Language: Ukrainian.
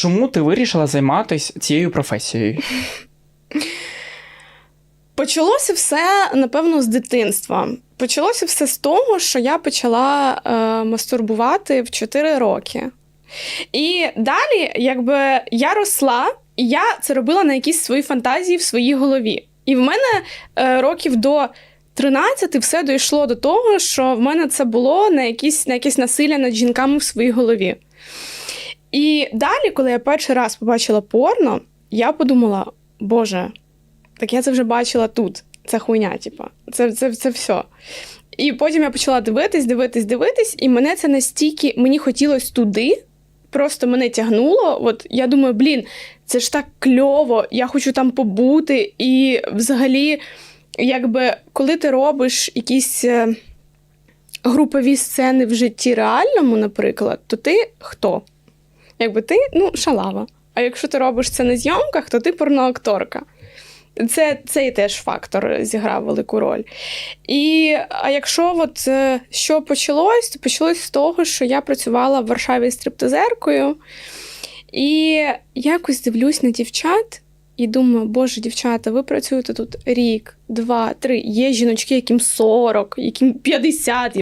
чому ти вирішила займатися цією професією? Почалося все, напевно, з дитинства. Почалося все з того, що я почала е, мастурбувати в 4 роки. І далі, якби я росла, і я це робила на якісь свої фантазії в своїй голові. І в мене е, років до 13 все дійшло до того, що в мене це було на якісь, на якесь насилля над жінками в своїй голові. І далі, коли я перший раз побачила порно, я подумала: Боже, так я це вже бачила тут. Це хуйня, типа. Це, це, це все. І потім я почала дивитись, дивитись, дивитись, і мене це настільки мені хотілося туди. Просто мене тягнуло. От я думаю, блін, це ж так кльово, я хочу там побути. І взагалі, якби коли ти робиш якісь е, групові сцени в житті реальному, наприклад, то ти хто? Якби ти ну, шалава. А якщо ти робиш це на зйомках, то ти порноакторка. Це, цей теж фактор зіграв велику роль. І а якщо от е, що почалось, то почалось з того, що я працювала в Варшаві стриптизеркою, і якось дивлюсь на дівчат і думаю, боже, дівчата, ви працюєте тут рік, два, три. Є жіночки, яким 40, яким 50,